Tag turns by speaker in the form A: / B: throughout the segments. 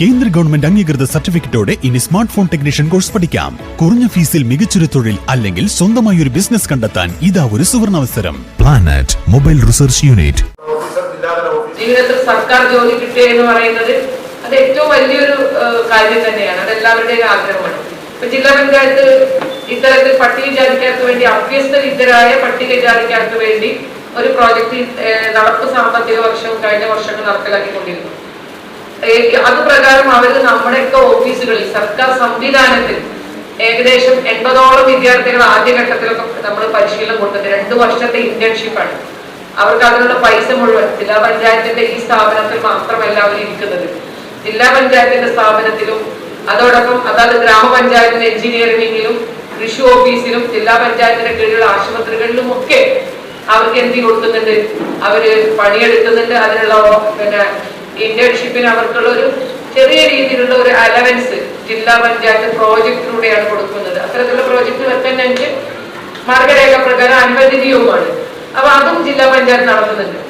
A: കേന്ദ്ര ഗവൺമെന്റ് അംഗീകൃത സർട്ടിഫിക്കറ്റോടെ ഇനി സ്മാർട്ട് ഫോൺ ടെക്നീഷ്യൻ കോഴ്സ് പഠിക്കാം. കുറഞ്ഞ ഫീസിൽ മികച്ചൊരു തൊഴിൽ അല്ലെങ്കിൽ സ്വന്തമായി ഒരു ബിസിനസ് കണ്ടെത്താൻ ഇതാ ഒരു സുവർണാവസരം. പ്ലാനറ്റ് മൊബൈൽ റിസർച്ച് യൂണിറ്റ്
B: ജീവിതത്തിൽ സർക്കാർ ജോലി കിട്ടുക എന്ന് പറയുന്നത് അത് ഏറ്റവും വലിയൊരു കാര്യം തന്നെയാണ്. അത് എല്ലാവരുടെയും ആഗ്രഹമാണ്. ഇപ്പൊ ജില്ലാ പഞ്ചായത്ത് ഇത്തരത്തിൽ പട്ടികജാതിക്കാർക്ക് വേണ്ടി അഭ്യസ്തവിദ്യരായ പട്ടികജാതിക്കാർക്ക് വേണ്ടി ഒരു പ്രോജക്റ്റ് നടപ്പ് സാമ്പത്തിക വർഷവും കഴിഞ്ഞ വർഷങ്ങൾ നടപ്പിലാക്കിക്കൊണ്ടിരുന്നു അത് പ്രകാരം അവർ നമ്മുടെയൊക്കെ ഓഫീസുകളിൽ സർക്കാർ സംവിധാനത്തിൽ ഏകദേശം എൺപതോളം വിദ്യാർത്ഥികൾ ആദ്യഘട്ടത്തിലൊക്കെ നമ്മൾ പരിശീലനം കൊടുത്തത് രണ്ടു വർഷത്തെ ഇന്റേൺഷിപ്പാണ് അവർക്ക് അതിനുള്ള പൈസ മുഴുവൻ ജില്ലാ പഞ്ചായത്തിന്റെ ഈ സ്ഥാപനത്തിൽ മാത്രമല്ല അവർ ഇരിക്കുന്നത്. ജില്ലാ പഞ്ചായത്തിന്റെ സ്ഥാപനത്തിലും അതോടൊപ്പം അതായത് ഗ്രാമപഞ്ചായത്തിന്റെ എഞ്ചിനീയറിംഗിലും കൃഷി ഓഫീസിലും ജില്ലാ പഞ്ചായത്തിന്റെ കീഴിലുള്ള ആശുപത്രികളിലും ഒക്കെ അവർക്ക് എന്ത് കൊടുക്കുന്നുണ്ട്? അവർ പണിയെടുക്കുന്നുണ്ട്. അതിനുള്ള പിന്നെ ഇന്റേൺഷിപ്പിന് അവർക്കുള്ള ഒരു ചെറിയ രീതിയിലുള്ള ഒരു അലവൻസ് ജില്ലാ പഞ്ചായത്ത് പ്രോജക്റ്റിലൂടെയാണ് കൊടുക്കുന്നത്. അത്തരത്തിലുള്ള പ്രോജക്റ്റ് ഞങ്ങൾക്ക് മാർഗരേഖ പ്രകാരം അനുവദനീയവുമാണ്. അപ്പൊ അതും ജില്ലാ പഞ്ചായത്ത് നടത്തുന്നുണ്ട്.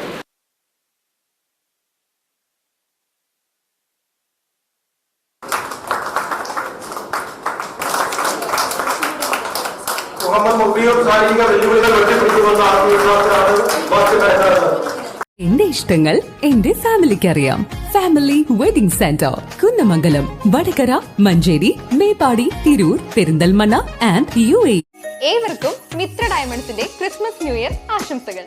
C: മുഹമ്മദ് മുബിയും ശാരീരിക വെല്ലുവിളികൾ വെട്ടിപ്പിടിക്കുമെന്ന ആത്മവിശ്വാസത്തിലാണ് വാക്ക് കരുതുന്നത്
D: എന്റെ ഇഷ്ടങ്ങൾ എന്റെ ഫാമിലിക്ക് അറിയാം family wedding centre Kunnamangalam Vadakara Manjeri Meppadi Tirur Perinthalmanna and U A
E: ഏവർക്കും മിത്ര ഡയമണ്ട്സിന്റെ ക്രിസ്മസ് ന്യൂ ഇയർ ആശംസകൾ.